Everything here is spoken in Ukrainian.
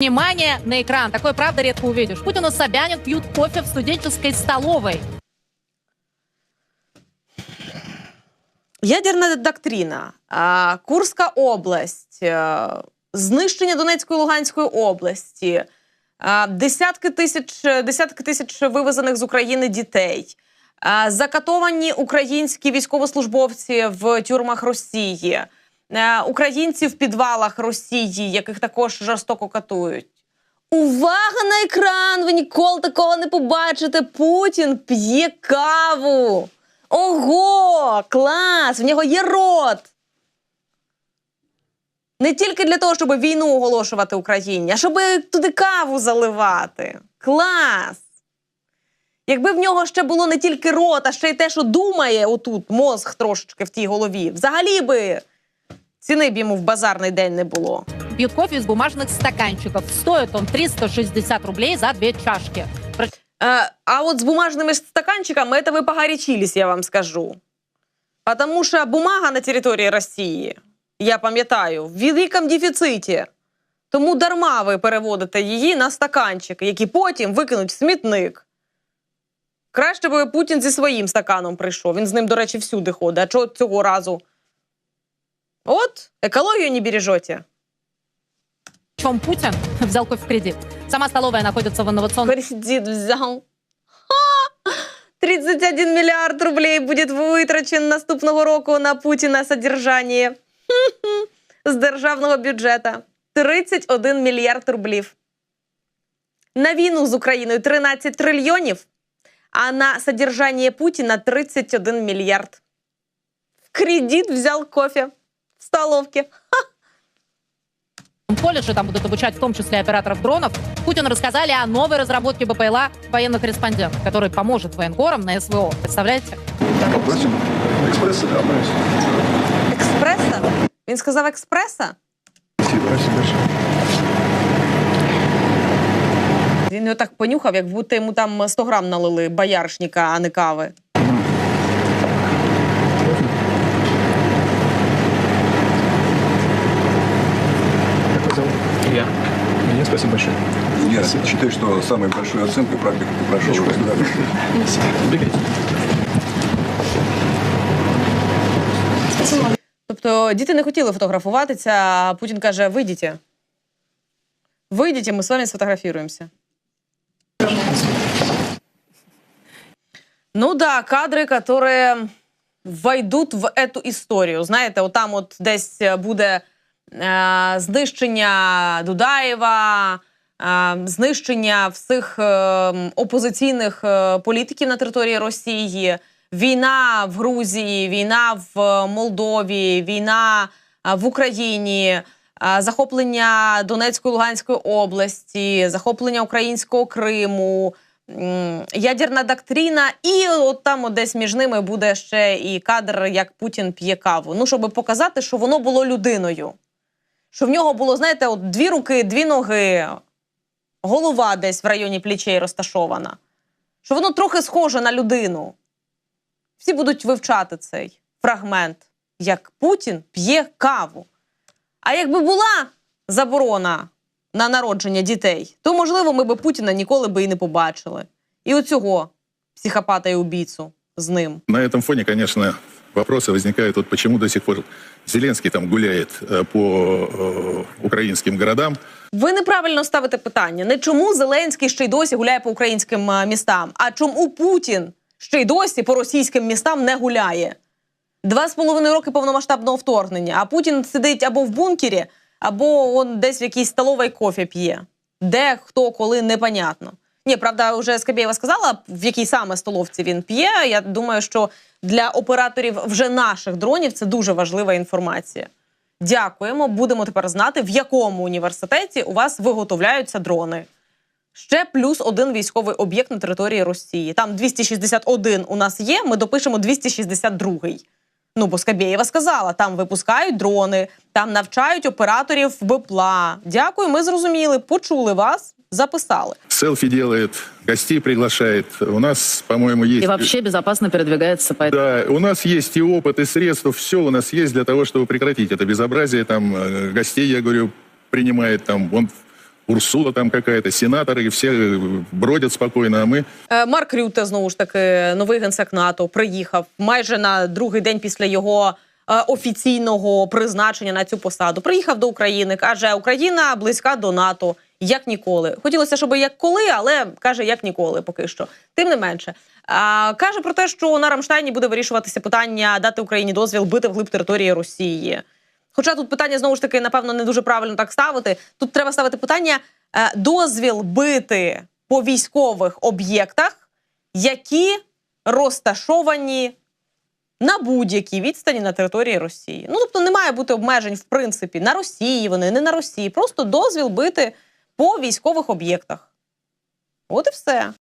Внимание на экран. Такое, правда, редко увидишь. Путин и Собянин пьют кофе в студенческой столовой. Ядерна доктрина, Курська область, знищення Донецької Луганської області, десятки тисяч, десятки тисяч вивезених з України дітей, закатовані українські військовослужбовці в тюрмах Росії, українці в підвалах Росії, яких також жорстоко катують. Увага на екран! Ви ніколи такого не побачите. Путін п'є каву. Ого! Клас! В нього є рот. Не тільки для того, щоб війну оголошувати Україні, а щоб туди каву заливати. Клас! Якби в нього ще було не тільки рот, а ще й те, що думає отут, мозг трошечки в тій голові. Взагалі би ціни б йому в базарний день не було. Пьют кофе из бумажных стаканчиков. Стоит он 360 рублей за две чашки. Э, а вот с бумажными стаканчиками это вы погорячились, я вам скажу. Потому что бумага на території Росії, я пам'ятаю, в великому дефіциті. Тому дарма ви переводите її на стаканчики, які потім викинуть в смітник. Краще би Путін зі своїм стаканом прийшов. Він з ним, до речі, всюди ходить. А чого цього разу? От, екологію не бережете. Причем Путин взял кофе в кредит. Сама столовая находится в инновационном Кредит взял. Ха! 31 мільярд рублей буде витрачен наступного року на Путіна содержання Хм-хм. з державного бюджету. 31 мільярд рублів. На війну з Україною 13 трильйонів, а на содержання Путіна 31 мільярд. В кредит взял кофе в столовке. колледже, там будут обучать в том числе операторов дронов, Путину рассказали о новой разработке БПЛА военный корреспондент, который поможет военкорам на СВО. Представляете? Просим экспресса. Експреса? Він сказав експреса? Спасибо. Спасибо большое. Він його так понюхав, як будто йому там 100 грам налили бояршника, а не кави. Меня спасибо большое. Я считаю, что самой большой оценкой практику ты прошел. Бегайте. Тобто діти не хотіли фотографуватися, а Путін каже: вийдіть. Вийдіть, ми з вами сфотографіруємося. Ну да, кадри, которые войдут в эту історію. Знаєте, отам от десь буде е, знищення Дудаєва, е, знищення всіх е, опозиційних е, політиків на території Росії, війна в Грузії, війна в Молдові, війна е, в Україні. е, Захоплення Донецької Луганської області, захоплення українського Криму, ядерна доктрина, і от там от десь між ними буде ще і кадр, як Путін п'є каву. Ну, щоб показати, що воно було людиною. Що в нього було, знаєте, от дві руки, дві ноги, голова десь в районі плечей розташована. Що воно трохи схоже на людину. Всі будуть вивчати цей фрагмент, як Путін п'є каву. А якби була заборона на народження дітей, то можливо ми би Путіна ніколи би і не побачили. І оцього психопата і убійцу з ним. На этом фоне, конечно, вопросы возникают, вот почему до сих пор Зеленский там гуляет э, по э, украинским городам. Ви неправильно ставите питання. Не чому Зеленський ще й досі гуляє по українським е, містам, а чому Путін ще й досі по російським містам не гуляє. Два з половиною роки повномасштабного вторгнення, а Путін сидить або в бункері, або он десь в якійсь столовій кофе п'є. Де, хто, коли, непонятно. Ні, правда, вже Скабєєва сказала, в якій саме столовці він п'є. Я думаю, що для операторів вже наших дронів це дуже важлива інформація. Дякуємо. Будемо тепер знати, в якому університеті у вас виготовляються дрони. Ще плюс один військовий об'єкт на території Росії. Там 261 у нас є. Ми допишемо 262. Ну, бо Скабєєва сказала, там випускають дрони, там навчають операторів БПЛА. Дякую, ми зрозуміли, почули вас, записали. Селфи делает, гостей приглашает. У нас, по-моему, есть... И вообще безопасно передвигается по Да, у нас есть и опыт, и средства, все у нас есть для того, чтобы прекратить это безобразие. Там э, гостей, я говорю, принимает там, он Урсула там какая-то, сенаторы, и все э, бродят спокойно, а мы Е, Марк Рюте, знову ж таки, новий генсек НАТО, приїхав майже на другий день після його е, офіційного призначення на цю посаду. Приїхав до України, каже, Україна близька до НАТО, як ніколи. Хотілося, щоб як коли, але каже, як ніколи, поки що. Тим не менше. А, каже про те, що на Рамштайні буде вирішуватися питання дати Україні дозвіл бити вглиб території Росії. Хоча тут питання знову ж таки, напевно, не дуже правильно так ставити. Тут треба ставити питання е, дозвіл бити по військових об'єктах, які розташовані на будь-якій відстані на території Росії. Ну тобто не має бути обмежень в принципі на Росії, вони не на Росії, просто дозвіл бити по військових об'єктах. От і все.